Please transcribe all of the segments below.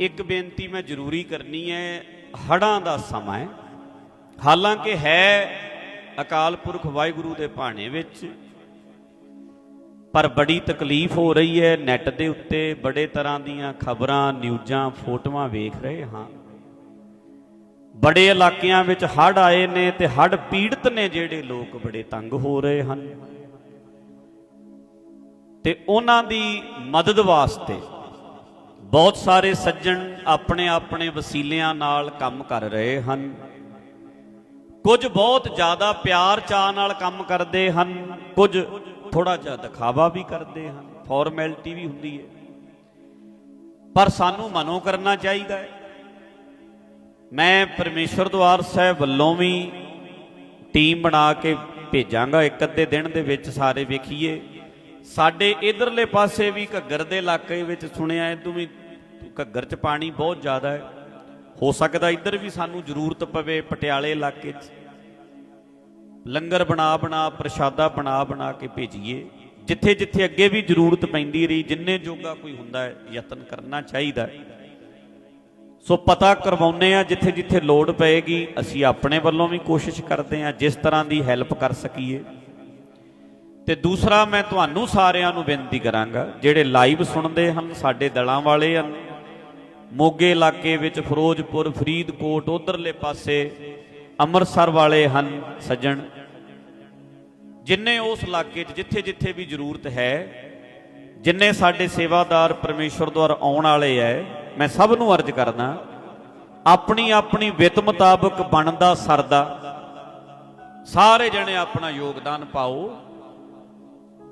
ਇੱਕ ਬੇਨਤੀ ਮੈਂ ਜ਼ਰੂਰੀ ਕਰਨੀ ਹੈ ਹੜਾਂ ਦਾ ਸਮਾਂ ਹੈ। ਹਾਲਾਂਕਿ ਹੈ ਅਕਾਲ ਪੁਰਖ ਵਾਹਿਗੁਰੂ ਦੇ ਭਾਣੇ ਵਿੱਚ, ਪਰ ਬੜੀ ਤਕਲੀਫ ਹੋ ਰਹੀ ਹੈ, ਨੈਟ ਦੇ ਉੱਤੇ ਬੜੇ ਤਰ੍ਹਾਂ ਦੀਆਂ ਖਬਰਾਂ, ਨਿਊਜ਼ਾਂ, ਫੋਟੋਆਂ ਵੇਖ ਰਹੇ ਹਾਂ। ਬੜੇ ਇਲਾਕਿਆਂ ਵਿੱਚ ਹੜ੍ਹ ਆਏ ਨੇ ਤੇ ਹੜ੍ਹ ਪੀੜਤ ਨੇ ਜਿਹੜੇ ਲੋਕ ਬੜੇ ਤੰਗ ਹੋ ਰਹੇ ਹਨ। ਤੇ ਉਹਨਾਂ ਦੀ ਮਦਦ ਵਾਸਤੇ ਬਹੁਤ ਸਾਰੇ ਸੱਜਣ ਆਪਣੇ ਆਪਣੇ ਵਸੀਲਿਆਂ ਨਾਲ ਕੰਮ ਕਰ ਰਹੇ ਹਨ। ਕੁਝ ਬਹੁਤ ਜ਼ਿਆਦਾ ਪਿਆਰ ਚਾਹ ਨਾਲ ਕੰਮ ਕਰਦੇ ਹਨ, ਕੁਝ ਥੋੜਾ ਜਿਹਾ ਦਿਖਾਵਾ ਵੀ ਕਰਦੇ ਹਨ ਫਾਰਮੈਲਿਟੀ ਵੀ ਹੁੰਦੀ ਹੈ। ਪਰ ਸਾਨੂੰ ਮਨੋ ਕਰਨਾ ਚਾਹੀਦਾ ਹੈ। ਮੈਂ ਪਰਮੇਸ਼ਰ ਦਵਾਰ ਸਾਹਿਬ ਵੱਲੋਂ ਵੀ ਟੀਮ ਬਣਾ ਕੇ ਭੇਜਾਂਗਾ ਇੱਕ ਅੱਧੇ ਦਿਨ ਦੇ ਵਿੱਚ ਸਾਰੇ ਵੇਖੀਏ। ਸਾਡੇ ਇਧਰਲੇ ਪਾਸੇ ਵੀ ਘੱਗਰ ਦੇ ਇਲਾਕੇ ਵਿੱਚ ਸੁਣਿਆ ਇਦੋਂ ਵੀ ਘੱਗਰ 'ਚ ਪਾਣੀ ਬਹੁਤ ਜ਼ਿਆਦਾ ਹੈ। ਹੋ ਸਕਦਾ ਇੱਧਰ ਵੀ ਸਾਨੂੰ ਜ਼ਰੂਰਤ ਪਵੇ ਪਟਿਆਲੇ ਇਲਾਕੇ 'ਚ। ਲੰਗਰ ਬਣਾ ਬਣਾ, ਪ੍ਰਸ਼ਾਦਾ ਬਣਾ ਬਣਾ ਕੇ ਭੇਜੀਏ। ਜਿੱਥੇ ਜਿੱਥੇ ਅੱਗੇ ਵੀ ਜ਼ਰੂਰਤ ਪੈਂਦੀ ਰਹੀ, ਜਿੰਨੇ ਜੋਗਾ ਕੋਈ ਹੁੰਦਾ ਹੈ, ਯਤਨ ਕਰਨਾ ਚਾਹੀਦਾ ਹੈ। ਸੋ ਪਤਾ ਕਰਵਾਉਨੇ ਆ ਜਿੱਥੇ ਜਿੱਥੇ ਲੋੜ ਪਏਗੀ, ਅਸੀਂ ਆਪਣੇ ਵੱਲੋਂ ਵੀ ਕੋਸ਼ਿਸ਼ ਕਰਦੇ ਆ ਜਿਸ ਤਰ੍ਹਾਂ ਦੀ ਹੈਲਪ ਕਰ ਸਕੀਏ। ਤੇ ਦੂਸਰਾ ਮੈਂ ਤੁਹਾਨੂੰ ਸਾਰਿਆਂ ਨੂੰ ਬੇਨਤੀ ਕਰਾਂਗਾ, ਜਿਹੜੇ ਲਾਈਵ ਸੁਣਦੇ ਹਨ, ਸਾਡੇ ਦਲਾਂ ਵਾਲੇ ਹਨ, ਮੋਗੇ ਇਲਾਕੇ ਵਿੱਚ ਫਿਰੋਜ਼ਪੁਰ, ਫਰੀਦਕੋਟ, ਉਧਰਲੇ ਪਾਸੇ ਅੰਮ੍ਰਿਤਸਰ ਵਾਲੇ ਹਨ ਸੱਜਣ, ਜਿੰਨੇ ਉਸ ਇਲਾਕੇ 'ਚ ਜਿੱਥੇ ਜਿੱਥੇ ਵੀ ਜ਼ਰੂਰਤ ਹੈ, ਜਿੰਨੇ ਸਾਡੇ ਸੇਵਾਦਾਰ ਪਰਮੇਸ਼ਵਰ ਦੁਆਰ ਆਉਣ ਵਾਲੇ ਐ, ਮੈਂ ਸਭ ਨੂੰ ਅਰਜ਼ ਕਰਦਾ ਆਪਣੀ ਆਪਣੀ ਵਿੱਤ ਮੁਤਾਬਕ ਬਣਦਾ ਸਰਦਾ, ਸਾਰੇ ਜਣੇ ਆਪਣਾ ਯੋਗਦਾਨ ਪਾਓ।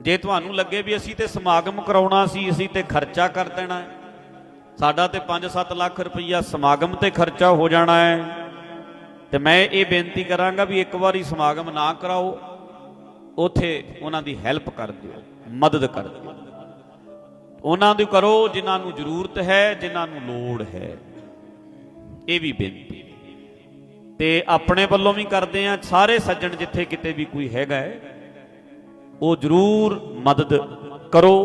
ਜੇ ਤੁਹਾਨੂੰ ਲੱਗੇ ਵੀ ਅਸੀਂ ਤੇ ਸਮਾਗਮ ਕਰਾਉਣਾ ਸੀ, ਅਸੀਂ ਤੇ ਖਰਚਾ ਕਰ ਦੇਣਾ ਹੈ। ਸਾਡਾ ਤੇ 5-7 ਲੱਖ ਰੁਪਈਆ ਸਮਾਗਮ ਤੇ ਖਰਚਾ ਹੋ ਜਾਣਾ ਹੈ। ਤੇ ਮੈਂ ਇਹ ਬੇਨਤੀ ਕਰਾਂਗਾ ਵੀ ਇੱਕ ਵਾਰੀ ਸਮਾਗਮ ਨਾ ਕਰਾਓ। ਉਥੇ ਉਹਨਾਂ ਦੀ ਹੈਲਪ ਕਰ ਦਿਓ, ਮਦਦ ਕਰ ਦਿਓ। ਉਹਨਾਂ ਦੀ ਕਰੋ, ਜਿਨ੍ਹਾਂ ਨੂੰ ਜ਼ਰੂਰਤ ਹੈ, ਜਿਨ੍ਹਾਂ ਨੂੰ ਲੋੜ ਹੈ। ਇਹ ਵੀ ਬੇਨਤੀ। ਤੇ ਆਪਣੇ ਵੱਲੋਂ ਵੀ ਕਰਦੇ ਆ ਸਾਰੇ ਸੱਜਣ ਜਿੱਥੇ ਕਿਤੇ ਵੀ ਕੋਈ ਹੈਗਾ ਹੈ ਉਹ ਜ਼ਰੂਰ ਮਦਦ ਕਰੋ।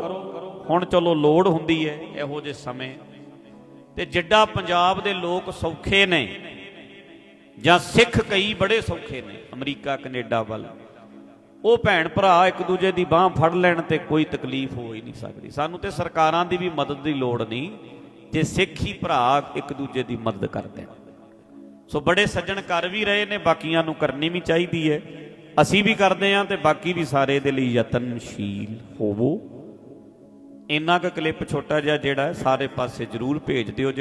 ਹੁਣ ਚਲੋ ਲੋੜ ਹੁੰਦੀ ਹੈ ਇਹੋ ਜਿਹੇ ਸਮੇਂ। ਤੇ ਜਿੱਡਾ ਪੰਜਾਬ ਦੇ ਲੋਕ ਸੌਖੇ ਨੇ ਜਾਂ ਸਿੱਖ ਕਈ ਬੜੇ ਸੌਖੇ ਨੇ ਅਮਰੀਕਾ, ਕੈਨੇਡਾ ਵੱਲ, ਉਹ ਭੈਣ ਭਰਾ ਇੱਕ ਦੂਜੇ ਦੀ ਬਾਹ ਫੜ ਲੈਣ ਤੇ ਕੋਈ ਤਕਲੀਫ ਹੋ ਹੀ ਨਹੀਂ ਸਕਦੀ। ਸਾਨੂੰ ਤੇ ਸਰਕਾਰਾਂ ਦੀ ਵੀ ਮਦਦ ਦੀ ਲੋੜ ਨਹੀਂ ਜੇ ਸਿੱਖ ਹੀ ਭਰਾ ਇੱਕ ਦੂਜੇ ਦੀ ਮਦਦ ਕਰਦੇ ਸੋ ਬੜੇ ਸੱਜਣ ਕਰ ਵੀ ਰਹੇ ਨੇ, ਬਾਕੀਆਂ ਨੂੰ ਕਰਨੀ ਵੀ ਚਾਹੀਦੀ ਹੈ। ਅਸੀਂ ਵੀ ਕਰਦੇ ਹਾਂ ਤੇ ਬਾਕੀ ਵੀ ਸਾਰੇ ਦੇ ਲਈ ਯਤਨਸ਼ੀਲ ਹੋਵੋ। ਇੰਨਾ ਕੁ ਕਲਿੱਪ ਛੋਟਾ ਜਿਹਾ ਜਿਹੜਾ ਸਾਰੇ ਪਾਸੇ ਜ਼ਰੂਰ ਭੇਜ ਦਿਓ।